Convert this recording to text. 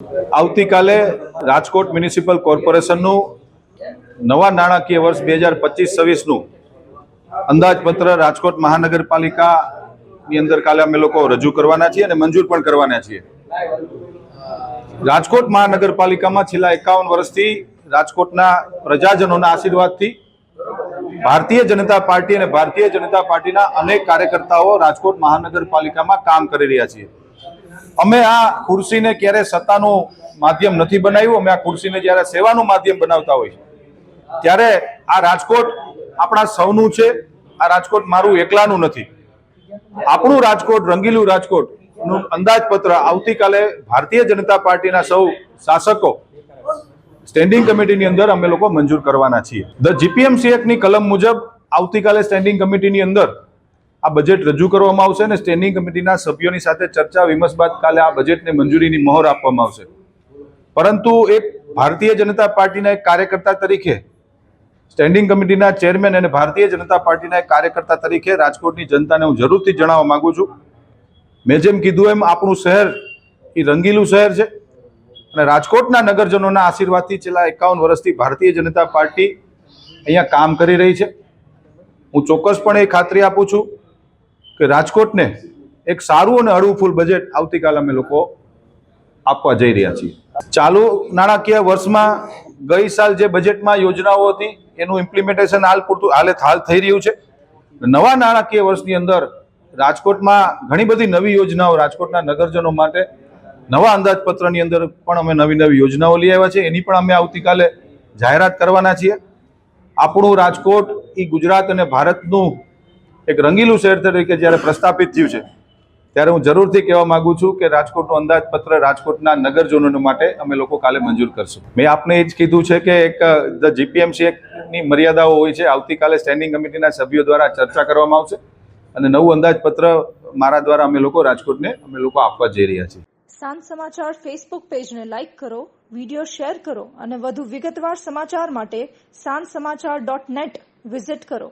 આવતીકાલે રાજકોટ મ્યુનિસિપલ કોર્પોરેશનનું નવા નાણાકીય વર્ષ બે હજાર પચીસ છવ્વીસનું અંદાજપત્ર રાજકોટ મહાનગરપાલિકાની અંદર કાલે અમે લોકો રજૂ કરવાના છીએ અને મંજૂર પણ કરવાના છીએ. રાજકોટ મહાનગરપાલિકામાં છેલ્લા એકાવન વર્ષથી રાજકોટના પ્રજાજનોના આશીર્વાદથી ભારતીય જનતા પાર્ટી અને ભારતીય જનતા પાર્ટીના અનેક કાર્યકર્તાઓ રાજકોટ મહાનગરપાલિકામાં કામ કરી રહ્યા છીએ. અમે આ ખુરશીને ક્યારે સત્તાનું માધ્યમ નથી બનાવ્યું, અમે આ ખુરશીને જ્યારે સેવાનું માધ્યમ બનાવતા હોય ત્યારે આ રાજકોટ આપણા સૌનું છે, આ રાજકોટ મારું એકલાનું નથી. આપણું રાજકોટ, રંગીલું રાજકોટનું અંદાજપત્ર આવતીકાલે ભારતીય જનતા પાર્ટીના સૌ શાસકો સ્ટેન્ડિંગ કમિટીની અંદર અમે લોકો મંજૂર કરવાના છીએ. ધ જીપીએમસી એક્ટની કલમ મુજબ આવતીકાલે સ્ટેન્ડિંગ કમિટીની અંદર આ બજેટ રજૂ કરવામાં આવશે અને સ્ટેન્ડિંગ કમિટીના સભ્યોની સાથે ચર્ચા, વિમર્શ બાદ કાલે આ બજેટને મંજૂરીની મહોર આપવામાં આવશે. પરંતુ એક ભારતીય જનતા પાર્ટીના એક કાર્યકર્તા તરીકે સ્ટેન્ડિંગ કમિટીના ચેરમેન અને ભારતીય જનતા પાર્ટીના એક કાર્યકર્તા તરીકે રાજકોટની જનતાને હું જરૂરથી જણાવવા માગું છું. મેં જેમ કીધું એમ આપણું શહેર એ રંગીલું શહેર છે અને રાજકોટના નગરજનોના આશીર્વાદથી છેલ્લા એકાવન વર્ષથી ભારતીય જનતા પાર્ટી અહીંયા કામ કરી રહી છે. હું ચોક્કસપણે એ ખાતરી આપું છું કે રાજકોટને એક સારું અને હળવું ફૂલ બજેટ આવતીકાલે અમે લોકો આપવા જઈ રહ્યા છીએ. ચાલુ નાણાકીય વર્ષમાં ગઈ સાલ જે બજેટમાં યોજનાઓ હતી, એનું ઇમ્પ્લિમેન્ટેશન હાલ પૂરતું, હાલે હાલ થઈ રહ્યું છે. નવા નાણાકીય વર્ષની અંદર રાજકોટમાં ઘણી બધી નવી યોજનાઓ, રાજકોટના નગરજનો માટે નવા અંદાજપત્રની અંદર પણ અમે નવી નવી યોજનાઓ લઈ આવ્યા છે એની પણ અમે આવતીકાલે જાહેરાત કરવાના છીએ. આપણું રાજકોટ એ ગુજરાત અને ભારતનું એક રંગીલું શહેર તરીકે જ્યારે પ્રસ્થાપિત થયું છે. ત્યારે હું જરૂરથી કહેવા માંગુ છું કે રાજકોટનું અંદાજપત્ર રાજકોટના નગરજનોને માટે અમે લોકો કાલે મંજૂર કરશું. મેં આપને એ જ કીધું છે કે એક, ધ જીપીએમસી ની મર્યાદાઓ હોય છે, આવતીકાલે સ્ટેન્ડિંગ કમિટીના સભ્યો દ્વારા ચર્ચા કરવામાં આવશે અને નવું અંદાજપત્ર મારા દ્વારા અમે લોકો રાજકોટને અમે લોકો આપવા જઈ રહ્યા છીએ. સાંજ સમાચાર ફેસબુક પેજને લાઇક કરો, વિડિયો શેર કરો અને વધુ વિગતવાર સમાચાર માટે સાંજ સમાચાર ડોટ નેટ વિઝિટ કરો.